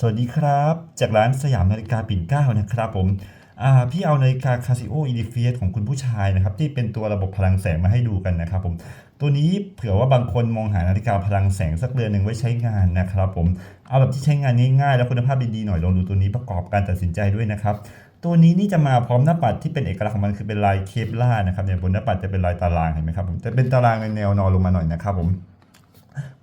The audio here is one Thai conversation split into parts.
สวัสดีครับ จากร้านสยามนาฬิกาปิ่นเก้านะครับผมพี่เอานาฬิกา Casio e d i f i e s ของคุณผู้ชายนะครับ ที่เป็นตัวระบบพลังแสงมาให้ดูกันนะครับผมตัวนี้เผื่อว่าบางคนมองหานาฬิกาพลังแสงสักเรือนหนึ่งไว้ใช้งานนะครับผมเอาแบบที่ใช้งานง่ายๆ แล้วคุณภาพดีๆหน่อยลองดูตัวนี้ประกอบการตัดสินใจด้วยนะครับตัวนี้นี่จะมาพร้อมหน้าปัดที่เป็นเอกลักษณ์ของมันคือเป็นลายเคปล่านะครับเนี่ยบนหน้าปัดจะเป็นลายตารางเห็นไหมครับผมจะเป็นตารางในแนวนอนลงมาหน่อยนะครับผม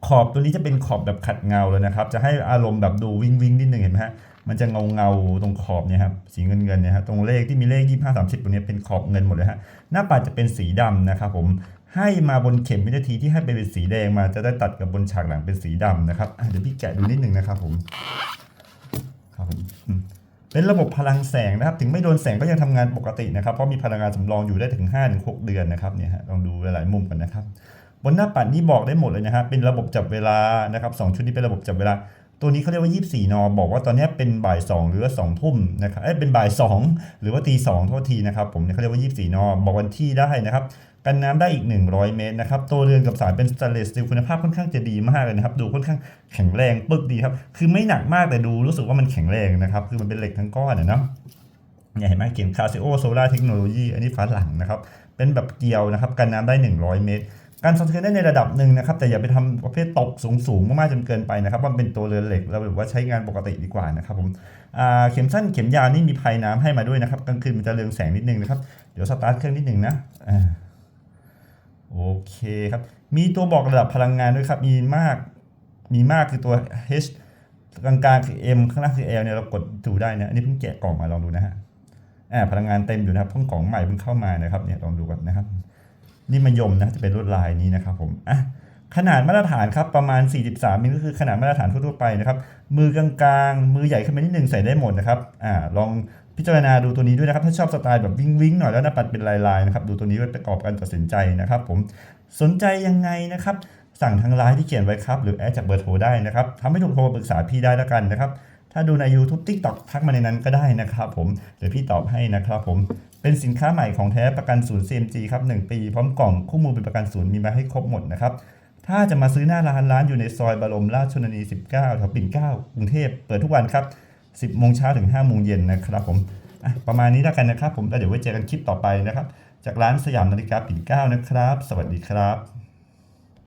ขอบตัวนี้จะเป็นขอบแบบขัดเงาเลยนะครับ จะให้อารมณ์แบบดูวิงวิงนิดหนึ่งเห็นไหมฮะ มันจะเงาเงาตรงขอบเนี่ยครับ สีเงินเงินเนี่ยฮะ ตรงเลขที่มีเลข25 30ตรงนี้เป็นขอบเงินหมดเลยฮะ หน้าปัดจะเป็นสีดำนะครับผม ให้มาบนเข็มวินาทีที่ให้เป็นสีแดงมา จะได้ตัดกับบนฉากหลังเป็นสีดำนะครับเดี๋ยวพี่แกะดูนิดหนึ่งนะครับผม ครับผมเป็นระบบพลังแสงนะครับ ถึงไม่โดนแสงก็ยังทำงานปกตินะครับ เพราะมีพลังงานสำรองอยู่ได้ถึง 5-6 เดือนนะครับเนี่ยฮะลองดูหลายๆมุมกันนะครับ บนหน้าปัดนี้บอกได้หมดเลยนะฮะเป็นระบบจับเวลานะครับสองชุดนี้เป็นระบบจับเวลา ตัวนี้เขาเรียกว่า 24 น บอกว่าตอนนี้เป็นบ่าย 2 หรือว่า2ทุ่มนะครับเอ้เป็นบ่าย 2 หรือว่าตี2โทษทีนะครับผมเขาเรียกว่า 24 น บอกวันที่ได้นะครับกันน้ำได้อีก 100 เมตรนะครับ ตัวเรือนกับสายเป็นสแตนเลสสตีลคุณภาพค่อนข้างจะดีมากเลยนะครับ ดูค่อนข้างแข็งแรงปึกดีครับ คือไม่หนักมากแต่ดูรู้สึกว่ามันแข็งแรงนะครับ คือมันเป็นเหล็กทั้งก้อนอะเนาะเนี่ยเห็นไหมเขียน Casio Solar Technology อันนี้ฝาหลังนะครับ เป็นแบบเกลียวนะครับ กันน้ำได้ 100 เมตร การสะเทือนได้ในระดับหนึ่งนะครับแต่อย่าไปทำประเภทตกสูงๆมากๆจนเกินไปนะครับมันเป็นตัวเรือนเหล็กเราแบบว่าใช้งานปกติดีกว่านะครับผมเข็มสั้นเข็มยาวนี่มีภายน้ำให้มาด้วยนะครับกลางคืนมันจะเรืองแสงนิดนึงนะครับเดี๋ยวสตาร์ทเครื่องนิดนึงนะโอเคครับมีตัวบอกระดับพลังงานด้วยครับมีมากมีมากคือตัว H กลางๆคือ M ข้างล่างคือ L เนี่ยเรากดดูได้นะอันนี้เพิ่งแกะกล่องมาลองดูนะฮะพลังงานเต็มอยู่นะครับเพิ่งของใหม่เพิ่งเข้ามานะครับเนี่ยลองดูกันนะครับ นี่มายมนะจะเป็นลวดลายนี้นะครับผมอะขนาดมาตรฐานครับประมาณ 43มิลก็คือขนาดมาตรฐานทั่วไปนะครับมือกลางๆ มือใหญ่ขึ้นมานิดนึงใส่ได้หมดนะครับอ่าลองพิจารณาดูตัวนี้ด้วยนะครับ ถ้าชอบสไตล์แบบวิงวิงหน่อยแล้วหน้าปัดเป็นลายๆนะครับดูตัวนี้ไว้ประกอบการตัดสินใจนะครับ ผมสนใจยังไงนะครับ สั่งทางไลน์ที่เขียนไว้ครับ หรือแอดจากเบอร์โทรได้นะครับทำให้ถูกโทรมาปรึกษาพี่ได้แล้วกันนะครับ ถ้าดูใน YouTube TikTok ทักมาในนั้นก็ได้นะครับผมเดี๋ยวพี่ตอบให้นะครับผมเป็นสินค้าใหม่ของแท้ประกันศูนย์ CMG ครับ1ปี พร้อมกล่องคู่มือเป็นประกันศูนย์มีมาให้ครบหมดนะครับถ้าจะมาซื้อหน้าร้านร้านอยู่ในซอยบรมราชชนนี 19แถวปิ่นเกล้ากรุงเทพเปิดทุกวันครับ 10โมงเช้าถึง5โมงเย็นนะครับผมประมาณนี้แล้วกันนะครับ ผมแล้วเดี๋ยวไว้เจอกันคลิปต่อไปนะครับ จากร้านสยามนาฬิกาปิ่นเกล้านะครับ สวัสดีครับ